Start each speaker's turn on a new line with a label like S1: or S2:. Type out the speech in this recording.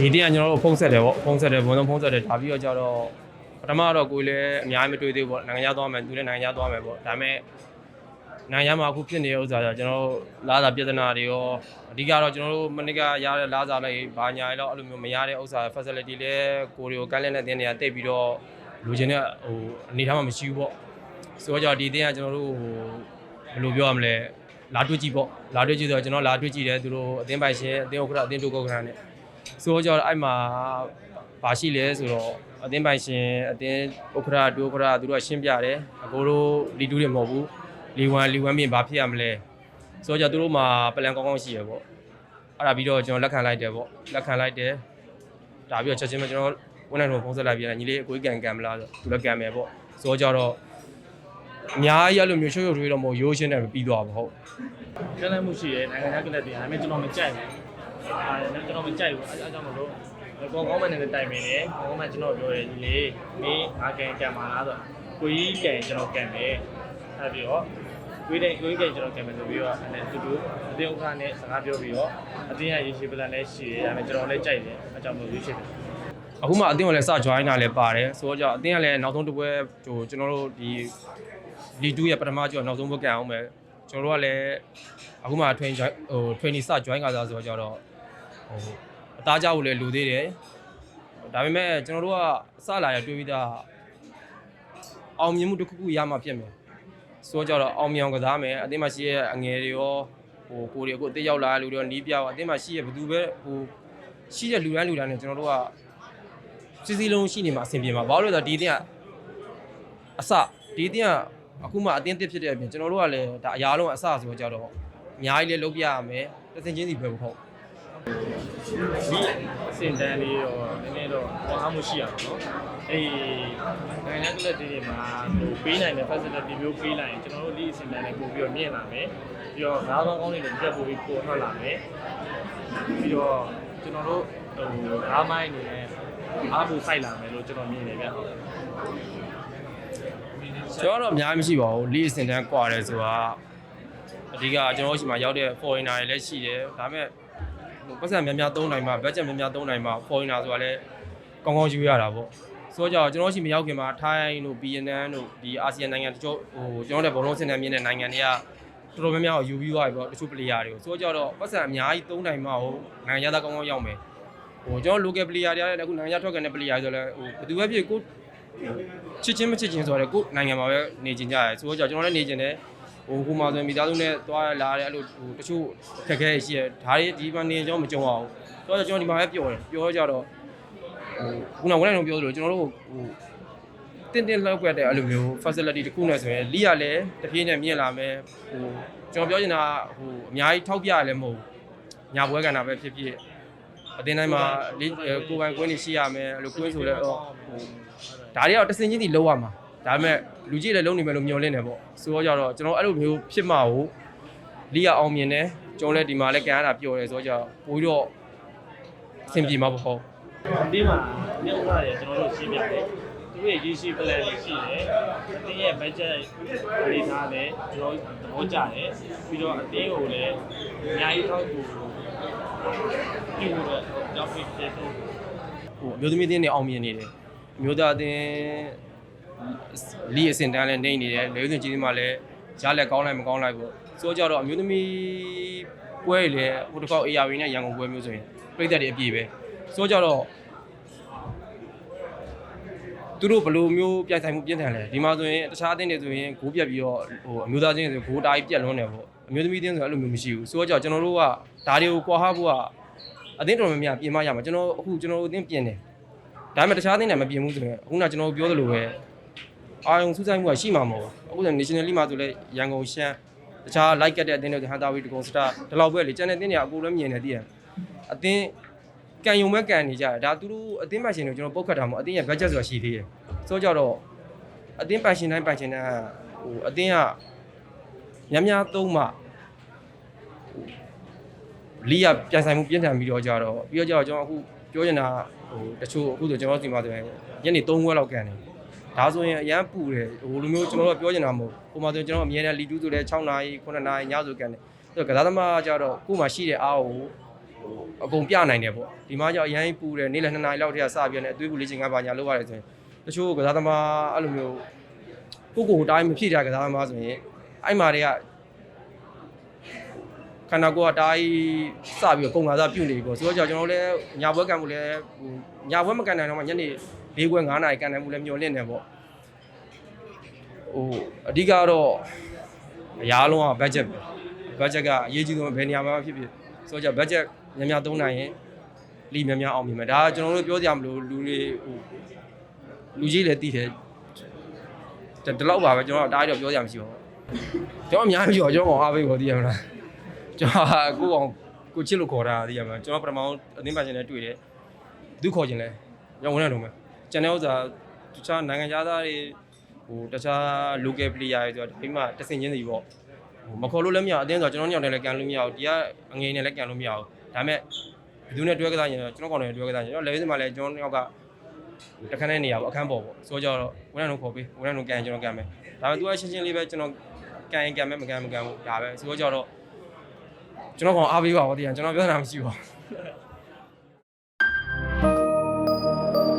S1: ဒီတင်းကကျွန်တော်တို့ဖုံးဆက်တယ်ပေါ့ဖုံးဆက်တယ်ဘုံဆုံးဖုံးဆက်တယ်ဒါပြီးတော့ကြတော့ပထမတော့ကိုယ်လည်းအများကြီးမတွေ့သေးဘူးပေါ့နိုင်ငံခြားသွားမယ်သူလည်းနိုင်ငံခြားသွားမယ်ပေါ့ဒါပေမဲ့နိုင်ငံခြားမှာအခုဖြစ်နေတဲ့ဥစ္စာကြောင့်ကျွန်တော်တို့လာစာပြဿနာတွေရောအဓိကတော့ကျွန်တော်တို့မနစ်ကရတဲ့လာစာလိုက်ဘာညာတွေတော့အဲ့လိုမျိုးမရတဲ့ဥစ္စာ facility လည်းကိုယ်တွေကိုကန့်လန့်တဲ့တင်းတွေကတိတ်ပြီးတော့လူချင်းတဲ့ဟိုအနေထားမှမရှိဘူးပေါ့ဆိုတော့ဒီတင်းကကျွန်တော်တို့ဟိုဘယ်လိုပြောရမလဲလာတွေ့ကြည့်ပေါ့လာတွေ့ကြည့်ဆိုတော့ကျွန်တော်လာတွေ့ကြည့်တယ်သူတို့အတင်းပိုင်ရှင်အတင်းဥက္ကဋ္ဌအတင်းဒုက္ခဋ္ဌနဲ့ ဆိုတော့ကျတော့အဲ့မှာဘာရှိလဲဆိုတော့အသင်းပိုင်ရှင်အသင်းဥက္ကဋ္ဌဒုဥက္ကဋ္ဌသူတို့ကရှင်းပြတယ်အကိုတို့လီတူးတွေမဟုတ်ဘူးလီဝမ်လီဝမ်ပြင်ဘာဖြစ်ရမလဲဆိုတော့ကျသူတို့မှာပလန်ကောင်းကောင်းရှိရပေါ့အဲ့ဒါပြီးတော့ကျွန်တော်လက်ခံလိုက်တယ်ပေါ့လက်ခံလိုက်တယ်ဒါပြီးတော့ချက်ချင်းပဲကျွန်တော်ဝန်နိုင်တော်ဖုန်းဆက်လိုက်ပြန်ညီလေးအကိုကြီးကန်ကန်မလားဆိုသူလည်းကန်မယ်ပေါ့ဆိုတော့ကျတော့အများကြီးအဲ့လိုမျိုးရှုပ်ရှုပ်ထွေးတော့မဟုတ်ရိုးရှင်းတယ်ပြီးသွားပါဟုတ်
S2: ကန့်လန့်မှုရှိတယ်နိုင်ငံခြားကလပ်တွေဒါပေမဲ့ကျွန်တော်မကြိုက်ဘူး အာကျွန်တော်မကြိုက်ဘူးအဲအကြောင်းမလို့ကောင်းကောင်းမှလည်းတိုင်ပင်တယ်ကောင်းကောင်းမှကျွန်တော်ပြောတယ်ဒီလေမင်းငါကန်ကန်ပါလားဆိုကိုကြီးကန်ကျွန်တော်ကန်မယ်အဲပြီးတော့ကိုကြီးတဲ့ကိုကြီးကန်ကျွန်တော်ကန်မယ်ဆိုပြီးတော့အဲတူတူအတင်းဥက္ကဋ္ဌနဲ့စကားပြောပြီးတော့အတင်းရဲ့ရေရှည်ပလန်လည်းရှိတယ်ဒါပေမဲ့ကျွန်တော်လည်းကြိုက်တယ်အဲကြောင့်မလို့ရွေးချယ်တယ်
S1: အခုမှအတင်းကလည်းစ join တာလည်းပါတယ်ဆိုတော့ကြောင့်အတင်းကလည်းနောက်ဆုံးတစ်ပွဲဟိုကျွန်တော်တို့ဒီလီ2ရဲ့ပထမကျော်နောက်ဆုံးပွဲကန်အောင်ပဲကျွန်တော်တို့ကလည်းအခုမှ train join ဟို training စ join ကစားဆိုတော့ကြောတော့ဟို အသားကြောက်လည်းလူသေးတယ်ဒါပေမဲ့ကျွန်တော်တို့ကစလာရတွေးပြီးသားအောင်မြင်မှုတစ်ခုခုရမှဖြစ်မယ်ဆိုတော့ကြောတော့အောင်မြင်အောင်ကစားမယ်အတင်းမှာရှိရဲ့အငယ်တွေရောဟိုကိုတွေအခုအသေးရောက်လာတဲ့လူတွေရောနီးပြရောအတင်းမှာရှိရဲ့ဘယ်သူပဲဟိုရှိတဲ့လူတိုင်းလူတိုင်းနဲ့ကျွန်တော်တို့ကစီစီလုံးရှိနေမှာအဆင်ပြေမှာဘာလို့လဲဆိုတော့ဒီအတင်းကအစဒီအတင်းကအခုမှအတင်းတစ်ဖြစ်တဲ့အပြင်ကျွန်တော်တို့ကလည်းဒါအရာလုံးကအစဆိုတော့ကြတော့အများကြီးလည်းလုပ်ပြရမယ်တစ်စင်ချင်းစီပဲပေါ့ဟုတ်
S2: ဒီအစင်တန်းလေးတော့နည်းနည်းတော့ဝါမှုရှိရအောင်နော်အေးနိုင်ငံကလပ်တွေမှာဟိုပေးနိုင်တဲ့ facility မျိုးပေးလိုက်ရင်ကျွန်တော်တို့ဒီအစင်တန်းလေးပို့ပြီးတော့မြင့်လာမယ်ပြီးတော့ငါးကောင်းကောင်းလေးတွေတက်ပို့ပြီးပို့ထွက်လာမယ်ပြီးတော့ကျွန်တော်တို့ဟိုငါးမိုင်းနေနဲ့အားပို့စိုက်လာမယ်လို့ကျွန်တော်မြင်နေဗျဟုတ်
S1: ကျွန်တော်တော့အများကြီးမရှိပါဘူးလေးအစင်တန်းကွာတယ်ဆိုတာအဓိကကျွန်တော်တို့ရှိမှရောက်တဲ့ foreigner တွေလည်းရှိတယ်ဒါပေမဲ့ဟို ပတ်စံများများသုံးနိုင်မှာ budget များများသုံးနိုင်မှာ foreigner ဆိုတာလည်းကောင်းကောင်းယူရတာပေါ့ဆိုတော့ကျွန်တော်ရှိမရောက်ခင်မှာထိုင်းတို့ BNN တို့ဒီအာဆီယံနိုင်ငံတချို့ဟိုကျွန်တော်တို့ဘောလုံးစင်တန်းမြင့်တဲ့နိုင်ငံတွေကတော်တော်များများကိုယူပြီးသွားပြီပေါ့တချို့ player တွေကိုဆိုတော့ကြတော့ပတ်စံအများကြီးသုံးနိုင်မှဟိုနိုင်ငံသားကောင်းကောင်းရောက်မယ်ဟိုကျွန်တော် local player တွေကလည်းအခုနိုင်ငံခြားထွက်ကန်တဲ့ player တွေဆိုလည်းဟိုဘယ်သူပဲဖြစ်ကိုချစ်ချင်းမချစ်ချင်းဆိုတော့ကိုနိုင်ငံမှာပဲနေကျင်ကြရဲဆိုတော့ကျွန်တော်လည်းနေကျင်တယ် ဟိုဟိုမှာဆိုမိသားစုနဲ့သွားလာတယ်အဲ့လိုဟိုတချို့ခက်ခဲရှိရဒါတွေဒီမှာနေကျွန်တော်မကြုံအောင်ဆိုတော့ကျွန်တော်ဒီမှာပဲပျော်တယ်ပျော်ကြတော့ဟိုခုနကဝန်ထမ်းတို့ပြောသလိုကျွန်တော်တို့ဟိုတင်းတင်းလောက်ွက်တဲ့အဲ့လိုမျိုး facility တစ်ခုနဲ့ဆိုရင်လီရလည်းတပြေးနဲ့မြင့်လာမယ်ဟိုကျွန်တော်ပြောချင်တာဟိုအများကြီးထောက်ပြရလည်းမဟုတ်ညာပွဲကန်တာပဲဖြစ်ဖြစ်အတင်းတိုင်းမှာလေးကိုယ်ပိုင်ကွင်းနေရှိရမယ်အဲ့လိုကွင်းဆိုလည်းဟိုဒါတွေကတော့တစင်ချင်းစီလောက်ရမှာ ဒါပေမဲ့လူကြီးလည်းလုံးနေမယ်လို့မျှော်လင့်တယ်ပေါ့ဆိုတော့ကြတော့ကျွန်တော်အဲ့လိုမျိုးဖြစ်မှာကိုလီရအောင်မြင်တယ်ကျွန်တော်လည်းဒီမှာလည်းကန်ရတာပျော်တယ်ဆိုတော့ကြပိုပြီးတော့အဆင်ပြေမှာပေါ့ဟုတ်
S2: ဒီမှာဒီဥစ္စာတွေကျွန်တော်တို့ရှင်းပြတယ်သူရဲ့ရေးရှိ plan တွေရှိတယ်အတင်းရဲ့ budget လေးထားတယ်ကျွန်တော်သဘောကျတယ်ပြီးတော့အတင်းကိုလည်းအများကြီးထောက်ကူပြုလို့တော့ကြောက်ဖြစ်တဲ့တော့
S1: ဟိုအမျိုးသမီးအသင်းတွေအောင်မြင်နေတယ်အမျိုးသားအသင်း လီအစင်တန်းလည်းနေနေတယ်လေဦးစင်ကြီးဒီမှာလည်းရလက်ကောင်းလိုက်မကောင်းလိုက်ပေါ့ဆိုတော့ကြတော့အမျိုးသမီးပွဲတွေလည်းဟိုတစ်ခေါက် ARV နဲ့ရန်ကုန်ပွဲမျိုးဆိုရင်ပြိသက်တွေအပြည့်ပဲဆိုတော့ကြတော့သူတို့ဘယ်လိုမျိုးပြိုင်ဆိုင်မှုပြင်းထန်လဲဒီမှာဆိုရင်တခြားအသင်းတွေဆိုရင်ဂိုးပြတ်ပြီးတော့ဟိုအမျိုးသားချင်းတွေဆိုဂိုးတားကြီးပြတ်လွန်းတယ်ပေါ့အမျိုးသမီးအသင်းဆိုအဲ့လိုမျိုးမရှိဘူးဆိုတော့ကြကျွန်တော်တို့ကဒါတွေကိုကွာဟဖို့ကအသင်းတော်များများပြင်မရမှာကျွန်တော်အခုကျွန်တော်တို့အသင်းပြင်တယ်ဒါပေမဲ့တခြားအသင်းတွေမပြင်ဘူးဆိုရင်အခုနကကျွန်တော်ပြောသလိုပဲ အာယုံစူးစိုက်မှုကရှိမှာမဟုတ်ဘူးအခုဆို national league မှာဆိုလဲရန်ကုန်ရှမ်းတခြား like ကတဲ့အသင်းတွေဟန်တာဝီတကုံစတာဒီလောက်ပဲလေကျန်တဲ့အသင်းတွေကအကူလည်းမြင်နေတည်ရအသင်းကန်ယုံမဲ့ကန်နေကြတယ်ဒါသူတို့အသင်းပတ်ရှင်တွေကျွန်တော်ပုတ်ခတ်တာမဟုတ်အသင်းရဲ့ budget ဆိုတာရှိသေးတယ်ဆိုတော့ကြတော့အသင်းပတ်ရှင်တိုင်းပတ်ရှင်တိုင်းဟိုအသင်းကများများသုံးမှလီးရပြန်ဆိုင်မှုပြင်းထန်ပြီးတော့ကြတော့ပြီးတော့ကြတော့ကျွန်တော်အခုပြောချင်တာဟိုတချို့အခုဆိုကျွန်တော်စီမှာဆိုရင်ညနေ3ခွဲလောက်ကန်တယ် ဒါဆိုရင်အရန်ပူတယ်ဟိုလိုမျိုးကျွန်တော်တို့ပြောချင်တာမဟုတ်ဟိုမှာဆိုရင်ကျွန်တော်အမြဲတမ်းလီတူးဆိုလဲ6နာရီ9နာရီညဆိုကန်တယ်ဆိုတော့ကစားသမားကကြတော့ကို့မှာရှိတဲ့အားကိုဟအကုန်ပြနိုင်တယ်ပေါ့ဒီမှာကြောင့်အရင်ပူတယ်နေ့လယ်2နာရီလောက်တည်းကစပြီးတော့အသွေးပူလေးချိန်ကပါညာလုပ်ရတယ်ဆိုရင်တချို့ကစားသမားအဲ့လိုမျိုးကိုကိုယ်တိုင်းမဖြစ်တဲ့ကစားသမားဆိုရင်အဲ့မှာတွေကခန္ဓာကိုယ်ကတားကြီးစပြီးတော့ပုံကားစားပြုတ်နေပြီပေါ့ဆိုတော့ကျွန်တော်တို့လည်းညာဘွဲကန်မှုလည်းဟိုညာဘွဲမကန်နိုင်တော့မှညနေ ၄ခွဲ9နာရီကန်နိုင်မှုလည်းမျောလင့်နေပေါ့ဟိုအဓိကတော့အရားလုံးက budget ပဲ budget ကအရေးကြီးဆုံးဘယ်နေရာမှာဖြစ်ဖြစ်ဆိုတော့ budget များများသုံးနိုင်ရင်လီများများအောင်မြင်မယ်ဒါကကျွန်တော်တို့ပြောကြမလို့လူတွေဟိုလူကြီးလည်းတည်တယ်ဒီလောက်ပါပဲကျွန်တော်အားတော့ပြောကြမှရှိပါဘူးကျွန်တော်အများကြီးပြောကျွန်တော်အားပေးဖို့တည်ရမလားကျွန်တော်ကိုအောင်ကိုချစ်လို့ခေါ်တာတည်ရမလားကျွန်တော်ပထမအသင်းပါရှင်နဲ့တွေ့တယ်သူခေါ်ခြင်းလဲရောင်းဝင်ရတော့မယ် ကျန်တဲ့ဥစ္စာတခြားနိုင်ငံသားတွေဟိုတခြား local player တွေဆိုတော့ဒီမှာတဆင်ချင်းစီပေါ့ဟိုမခေါ်လို့လည်းမရဘူးအတင်းဆိုတော့ကျွန်တော်ညောင်တယ်လည်းကန်လို့မရဘူးဒီကအငွေနဲ့လည်းကန်လို့မရဘူးဒါပေမဲ့ဘယ်သူနဲ့တွဲကစားရင်တော့ကျွန်တော်ကောင်နဲ့တွဲကစားရင်ကျွန်တော် level မှာလည်းကျွန်တော်ညောက်ကတခန်းတဲ့နေရာပေါ့အခန်းပေါ်ပေါ့ဆိုတော့ဝန်ထမ်းတို့ခေါ်ပေးဝန်ထမ်းတို့ကန်ရင်ကျွန်တော်ကန်မယ်ဒါပေမဲ့ तू ကရှင်းရှင်းလေးပဲကျွန်တော်ကန်ရင်ကန်မယ်မကန်မကန်ဘူးဒါပဲဆိုတော့ကျွန်တော်ကောင်အားပေးပါဘောတရားကျွန်တော်ပြောတာမရှိပါဘူး